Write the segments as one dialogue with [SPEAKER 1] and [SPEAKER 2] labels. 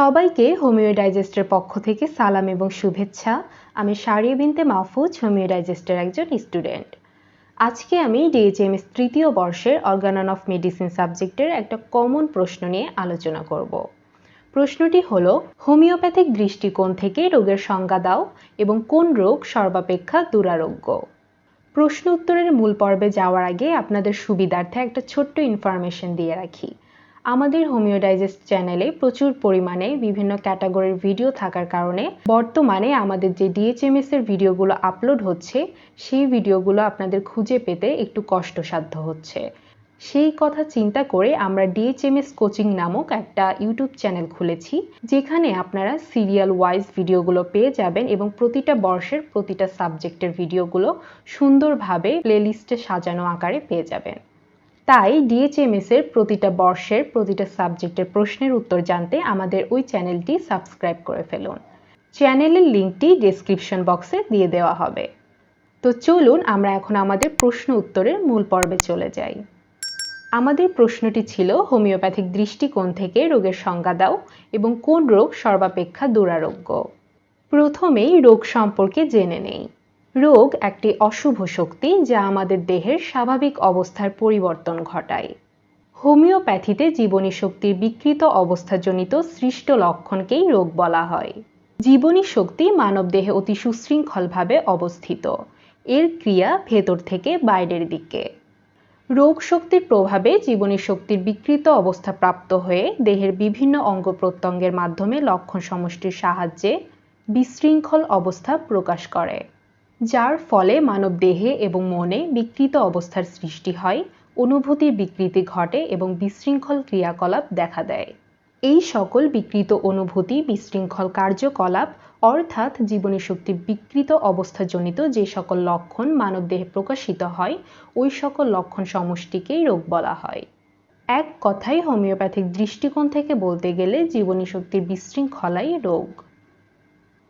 [SPEAKER 1] সবাইকে হোমিও ডাইজেস্টের পক্ষ থেকে সালাম এবং শুভেচ্ছা। আমি সারিয়া বিনতে মাহফুজ হোমিও ডাইজেস্টের একজন স্টুডেন্ট। আজকে আমি ডিএইচএমএস তৃতীয় বর্ষের অর্গানন অফ মেডিসিন সাবজেক্টের একটা কমন প্রশ্ন নিয়ে আলোচনা করব। প্রশ্নটি হলো, হোমিওপ্যাথিক দৃষ্টিকোণ থেকে রোগের সংজ্ঞা দাও এবং কোন রোগ সর্বাপেক্ষা দুরারোগ্য? প্রশ্ন উত্তরের মূল পর্বে যাওয়ার আগে আপনাদের সুবিধার্থে একটা ছোট্ট ইনফরমেশন দিয়ে রাখি। আমাদের হোমিও ডাইজেস্ট চ্যানেলে প্রচুর পরিমাণে বিভিন্ন ক্যাটাগরির ভিডিও থাকার কারণে বর্তমানে আমাদের যে ডিএচএমএস এর ভিডিওগুলো আপলোড হচ্ছে, সেই ভিডিওগুলো আপনাদের খুঁজে পেতে একটু কষ্টসাধ্য হচ্ছে। সেই কথা চিন্তা করে আমরা ডিএচএমএস কোচিং নামক একটা ইউটিউব চ্যানেল খুলেছি, যেখানে আপনারা সিরিয়াল ওয়াইজ ভিডিওগুলো পেয়ে যাবেন এবং প্রতিটা বর্ষের প্রতিটা সাবজেক্টের ভিডিওগুলো সুন্দরভাবে প্লেলিস্টে সাজানো আকারে পেয়ে যাবেন। তাই ডিএচএমএস এর প্রতিটা বর্ষের, প্রতিটা সাবজেক্টের প্রশ্নের উত্তর জানতে আমাদের ওই চ্যানেলটি সাবস্ক্রাইব করে ফেলুন। চ্যানেলের লিঙ্কটি ডেসক্রিপশন বক্সে দিয়ে দেওয়া হবে। তো চলুন আমরা এখন আমাদের প্রশ্ন উত্তরের মূল পর্বে চলে যাই। আমাদের প্রশ্নটি ছিল, হোমিওপ্যাথিক দৃষ্টিকোণ থেকে রোগের সংজ্ঞা দাও এবং কোন রোগ সর্বাপেক্ষা দুরারোগ্য? প্রথমেই রোগ সম্পর্কে জেনে নেই। রোগ একটি অশুভ শক্তি যা আমাদের দেহের স্বাভাবিক অবস্থার পরিবর্তন ঘটায়। হোমিওপ্যাথিতে জীবনী শক্তির বিকৃত অবস্থাজনিত সৃষ্ট লক্ষণকেই রোগ বলা হয়। জীবনী শক্তি মানবদেহে অতি সুশৃঙ্খলভাবে অবস্থিত। এর ক্রিয়া ভেতর থেকে বাইরের দিকে। রোগ শক্তির প্রভাবে জীবনী শক্তির বিকৃত অবস্থা প্রাপ্ত হয়ে দেহের বিভিন্ন অঙ্গ প্রত্যঙ্গের মাধ্যমে লক্ষণ সমষ্টির সাহায্যে বিশৃঙ্খল অবস্থা প্রকাশ করে। যার ফলে মানব দেহে এবং মনে বিকৃত অবস্থার সৃষ্টি হয়, অনুভূতির বিকৃতি ঘটে এবং বিশৃঙ্খল ক্রিয়াকলাপ দেখা দেয়। এই সকল বিকৃত অনুভূতি, বিশৃঙ্খল কার্যকলাপ, অর্থাৎ জীবনী শক্তির বিকৃত অবস্থাজনিত যে সকল লক্ষণ মানবদেহে প্রকাশিত হয়, ওই সকল লক্ষণ সমষ্টিকেই রোগ বলা হয়। এক কথায় হোমিওপ্যাথিক দৃষ্টিকোণ থেকে বলতে গেলে জীবনী শক্তির বিশৃঙ্খলাই রোগ।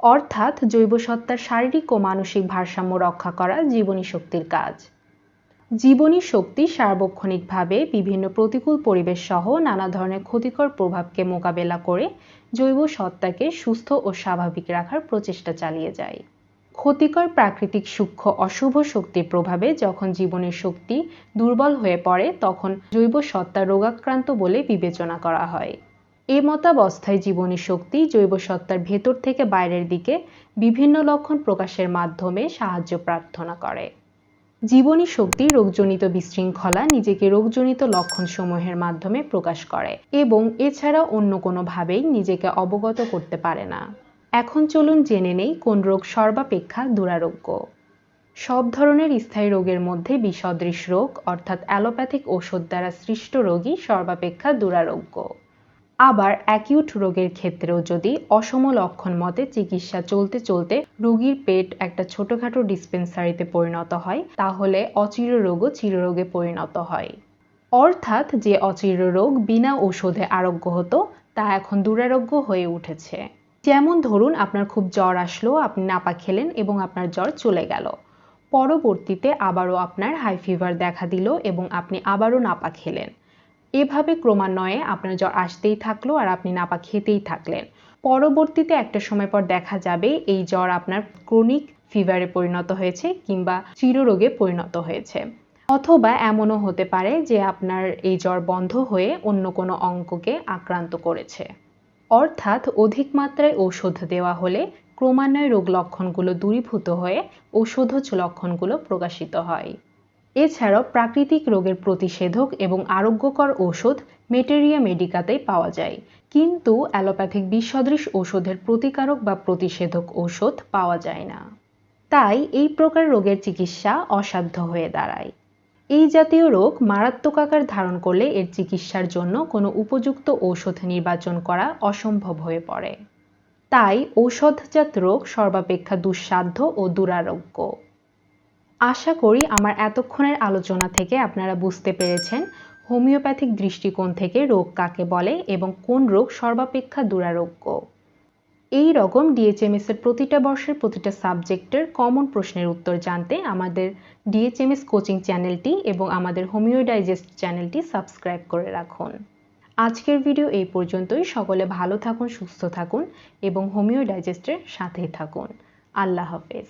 [SPEAKER 1] অর্থাৎ জৈব সত্তার শারীরিক ও মানসিক ভারসাম্য রক্ষা করা জীবনী শক্তির কাজ। জীবনী শক্তি সার্বক্ষণিকভাবে বিভিন্ন প্রতিকূল পরিবেশ সহ নানা ধরনের ক্ষতিকর প্রভাবকে মোকাবেলা করে জৈব সত্তাকে সুস্থ ও স্বাভাবিক রাখার প্রচেষ্টা চালিয়ে যায়। ক্ষতিকর প্রাকৃতিক সূক্ষ্ম অশুভ শক্তির প্রভাবে যখন জীবনের শক্তি দুর্বল হয়ে পড়ে, তখন জৈব সত্তা রোগাক্রান্ত বলে বিবেচনা করা হয়। এ মতাবস্থায় জীবনী শক্তি, জৈব সত্তার ভেতর থেকে বাইরের দিকে বিভিন্ন লক্ষণ প্রকাশের মাধ্যমে সাহায্য প্রার্থনা করে। জীবনী শক্তি, রোগজনিত বিশৃঙ্খলা নিজেকে রোগজনিত লক্ষণসমূহের মাধ্যমে প্রকাশ করে এবং এছাড়া অন্য কোনোভাবেই নিজেকে অবগত করতে পারে না। এখন চলুন জেনে নেই কোন রোগ সর্বাপেক্ষা দুরারোগ্য। সব ধরনের স্থায়ী রোগের মধ্যে বিসদৃশ রোগ, অর্থাৎ অ্যালোপ্যাথিক ওষুধ দ্বারা সৃষ্ট রোগই সর্বাপেক্ষা দুরারোগ্য। আবার অ্যাকিউট রোগের ক্ষেত্রেও যদি অসম লক্ষণ মতে চিকিৎসা চলতে চলতে রোগীর পেট একটা ছোটখাটো ডিসপেন্সারিতে পরিণত হয়, তাহলে অচির রোগও চিররোগে পরিণত হয়। অর্থাৎ যে অচির রোগ বিনা ঔষধে আরোগ্য হতো, তা এখন দুরারোগ্য হয়ে উঠেছে। যেমন ধরুন, আপনার খুব জ্বর আসলো, আপনি নাপা খেলেন এবং আপনার জ্বর চলে গেল। পরবর্তীতে আবারও আপনার হাই ফিভার দেখা দিল এবং আপনি আবারও নাপা খেলেন। এভাবে ক্রমান্বয়ে আপনার জ্বর আসতেই থাকল আর আপনি নাপা খেতেই থাকলেন। পরবর্তীতে একটা সময় পর দেখা যাবে এই জ্বর আপনার ক্রনিক ফিভারে পরিণত হয়েছে কিংবা চিররোগে পরিণত হয়েছে। অথবা এমনও হতে পারে যে আপনার এই জ্বর বন্ধ হয়ে অন্য কোনো অঙ্ককে আক্রান্ত করেছে। অর্থাৎ অধিক মাত্রায় ঔষধ দেওয়া হলে ক্রমান্বয়ে রোগ লক্ষণগুলো দূরীভূত হয়ে ঔষধজ লক্ষণগুলো প্রকাশিত হয়। এছাড়াও প্রাকৃতিক রোগের প্রতিষেধক এবং আরোগ্যকর ওষুধ মেটেরিয়া মেডিকাতেই পাওয়া যায়। কিন্তু অ্যালোপ্যাথিক বিসদৃশ ওষুধের প্রতিকারক বা প্রতিষেধক ওষুধ পাওয়া যায় না। তাই এই প্রকার রোগের চিকিৎসা অসাধ্য হয়ে দাঁড়ায়। এই জাতীয় রোগ মারাত্মক আকার ধারণ করলে এর চিকিৎসার জন্য কোনো উপযুক্ত ঔষধ নির্বাচন করা অসম্ভব হয়ে পড়ে। তাই ঔষধজাত রোগ সর্বাপেক্ষা দুঃসাধ্য ও দুরারোগ্য। আশা করি আমার এতক্ষণের আলোচনা থেকে আপনারা বুঝতে পেরেছেন হোমিওপ্যাথিক দৃষ্টিকোণ থেকে রোগ কাকে বলে এবং কোন রোগ সর্বাপেক্ষা দুরারোগ্য। এই রকম ডিএচএমএস এর প্রতিটা বর্ষের প্রতিটা সাবজেক্টের কমন প্রশ্নের উত্তর জানতে আমাদের ডিএচএমএস কোচিং চ্যানেলটি এবং আমাদের হোমিও ডাইজেস্ট চ্যানেলটি সাবস্ক্রাইব করে রাখুন। আজকের ভিডিও এই পর্যন্তই। সকলে ভালো থাকুন, সুস্থ থাকুন এবং হোমিও ডাইজেস্টের সাথেই থাকুন। আল্লাহ হাফেজ।